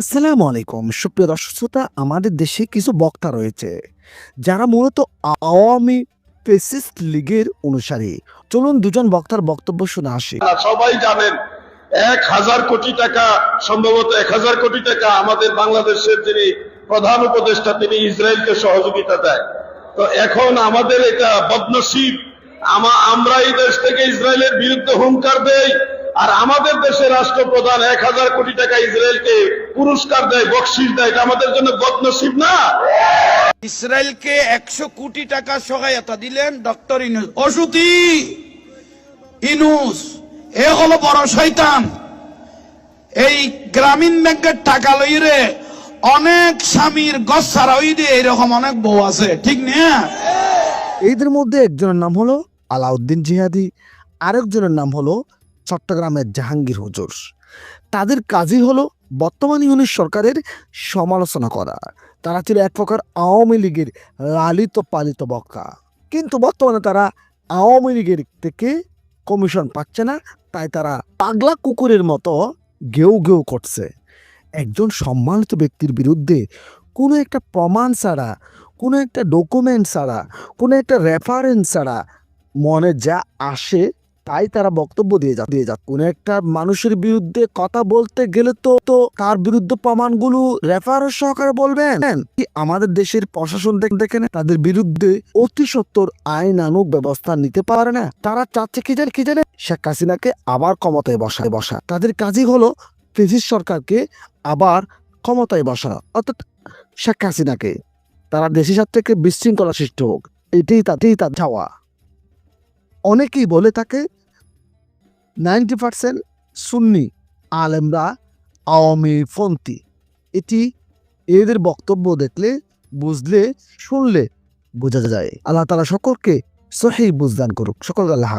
আসসালামু আলাইকুম। সুপ্রিয় দর্শক শ্রোতা, আমাদের দেশে কিছু বক্তা রয়েছে, যারা মূলত আওয়ামী ফেসিস্ট লীগের অনুসারী। চলুন দুজন বক্তার বক্তব্য শুনে আসি। সবাই জানেন, এক হাজার কোটি টাকা, সম্ভবত এক হাজার কোটি টাকা আমাদের বাংলাদেশের যিনি প্রধান উপদেষ্টা, তিনি ইসরায়েলকে সহযোগিতা দেয়। তো এখন আমাদের এটা বদনসিব। আমরা এই দেশ থেকে ইসরায়েলের বিরুদ্ধে হুঙ্কার দেই আর আমাদের দেশের রাষ্ট্রপ্রধান এক হাজার কোটি টাকা ইসরায়েলকে পুরস্কার দেয় বকশিস দেয় এটা আমাদের জন্য বদনসিব না? ইসরায়েলকে একশো কোটি টাকা সহায়তা দিলেন ডক্টর ইনুস। অসুতি! ইনুস এ হলো বড় শয়তান। এই গ্রামীণ ব্যাংকের টাকা লইরে অনেক স্বামীর গছ ছাড়া ওই দিয়ে এরকম অনেক বউ আছে ঠিক না? এদের মধ্যে একজনের নাম হলো আলাউদ্দিন জিহাদি আরেকজনের নাম হলো চট্টগ্রামের জাহাঙ্গীর হুজুর। তাদের কাজই হলো বর্তমান ইউনিট সরকারের সমালোচনা করা। তারা ছিল এক প্রকার আওয়ামী লীগের লালিত পালিত বক্তা। কিন্তু বর্তমানে তারা আওয়ামী লীগের থেকে কমিশন পাচ্ছে না, তাই তারা পাগলা কুকুরের মতো গেউ গেউ করছে। একজন সম্মানিত ব্যক্তির বিরুদ্ধে কোনো একটা প্রমাণ ছাড়া, কোনো একটা ডকুমেন্ট ছাড়া, কোনো একটা রেফারেন্স ছাড়া মনে যা আসে তাই তারা বক্তব্য দিয়ে যা দিয়ে যা কোনো একটা মানুষের বিরুদ্ধে কথা বলতে গেলে তো তো তার বিরুদ্ধে প্রমাণগুলো রেফারেন্স সহকারে বলবেন। কি আমাদের দেশের প্রশাসন দেখ- দেখেন তাদের বিরুদ্ধে অতি সত্তর আইনানুক ব্যবস্থা নিতে পারে না। তারা চাচ্ছে কি জানে কি জানে? শেখ হাসিনাকে আবার ক্ষমতায় বসায় বসা। তাদের কাজই হলো ফেসিস সরকারকে আবার ক্ষমতায় বসা। অর্থাৎ শেখ হাসিনাকে। তারা দেশের সাথে বিশৃঙ্খলা সৃষ্টি হোক। এটাই তাতেই তার চাওয়া। অনেকেই বলে থাকে নাইনটি পার্সেন্ট সুন্নি আলেমরা আওয়ামী পন্থী। এটি এদের বক্তব্য দেখলে, বুঝলে, শুনলে বোঝা যায়। আল্লাহ তালা সকলকে সহি বুঝদান করুক। সকল আল্লাহ।